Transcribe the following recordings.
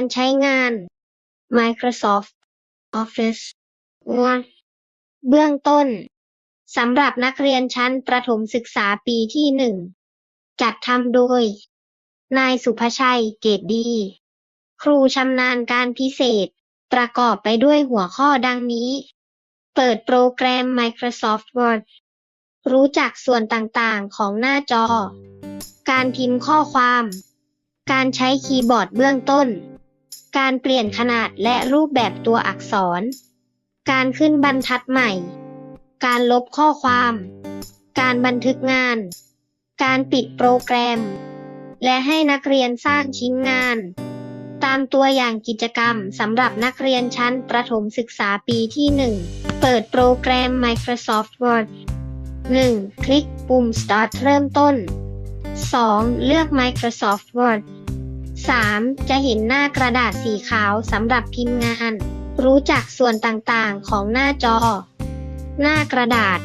การใช้งาน Microsoft Office Word เบื้องต้น สำหรับนักเรียนชั้นประถมศึกษาปีที่หนึ่ง จัดทำโดย นายสุภชัยเกตดี ครูชำนาญการพิเศษ ประกอบไปด้วยหัวข้อดังนี้ เปิดโปรแกรม Microsoft Word รู้จักส่วนต่างๆ ของหน้าจอ การพิมพ์ข้อความ การใช้คีย์บอร์ดเบื้องต้น การเปลี่ยนขนาดและรูปแบบตัวอักษร การขึ้นบรรทัดใหม่ การลบข้อความ การบันทึกงาน การปิดโปรแกรม และให้นักเรียนสร้างชิ้นงาน ตามตัวอย่างกิจกรรมสำหรับนักเรียนชั้นประถมศึกษาปีที่ 1 เปิดโปรแกรม Microsoft Word 1. คลิกปุ่ม Start เริ่มต้น 2. เลือก Microsoft Word 3. จะเห็นหน้ากระดาษสีขาวสำหรับพิมพ์งาน รู้จักส่วนต่างๆของหน้าจอ หน้ากระดาษ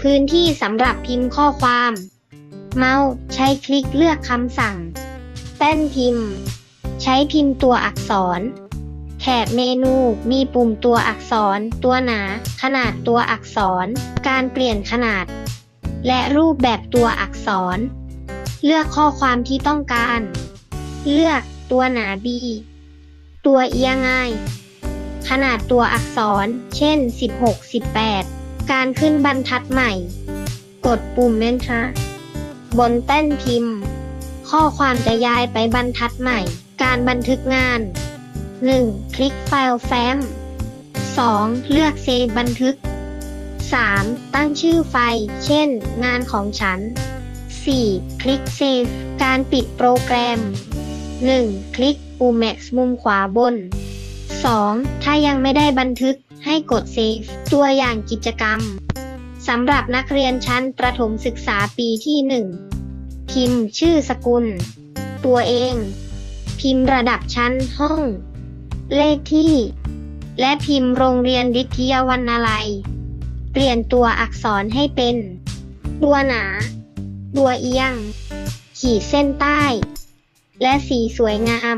พื้นที่สำหรับพิมพ์ข้อความ เมาส์ใช้คลิกเลือกคำสั่ง แป้นพิมพ์ ใช้พิมพ์ตัวอักษร แถบเมนูมีปุ่มตัวอักษร ตัวหนา ขนาดตัวอักษร การเปลี่ยนขนาด และรูปแบบตัวอักษร เลือกข้อความที่ต้องการ เลือก ตัวหนา B ตัวเอียงง่าย ขนาดตัวอักษร เช่น 16 18 การขึ้นบรรทัดใหม่ กดปุ่ม Enter บนแป้นพิมพ์ ข้อความจะย้ายไปบรรทัดใหม่ การบันทึกงาน 1. คลิกไฟล์แฟ้ม 2. เลือกเซฟบันทึก 3. ตั้งชื่อไฟล์ เช่น งานของฉัน 4. คลิกเซฟ การปิดโปรแกรม 1. คลิกปุ่ม Max มุมขวาบน 2. ถ้ายังไม่ได้บันทึกให้กดเซฟตัวอย่างกิจกรรม สำหรับนักเรียนชั้นประถมศึกษาปีที่ 1 พิมพ์ชื่อสกุล ตัวเอง พิมพ์ระดับชั้นห้อง เลขที่ และพิมพ์โรงเรียนวิทยาวันนาลัย เปลี่ยนตัวอักษรให้เป็น ตัวหนา ตัวเอียง ขีดเส้นใต้ และสีสวยงาม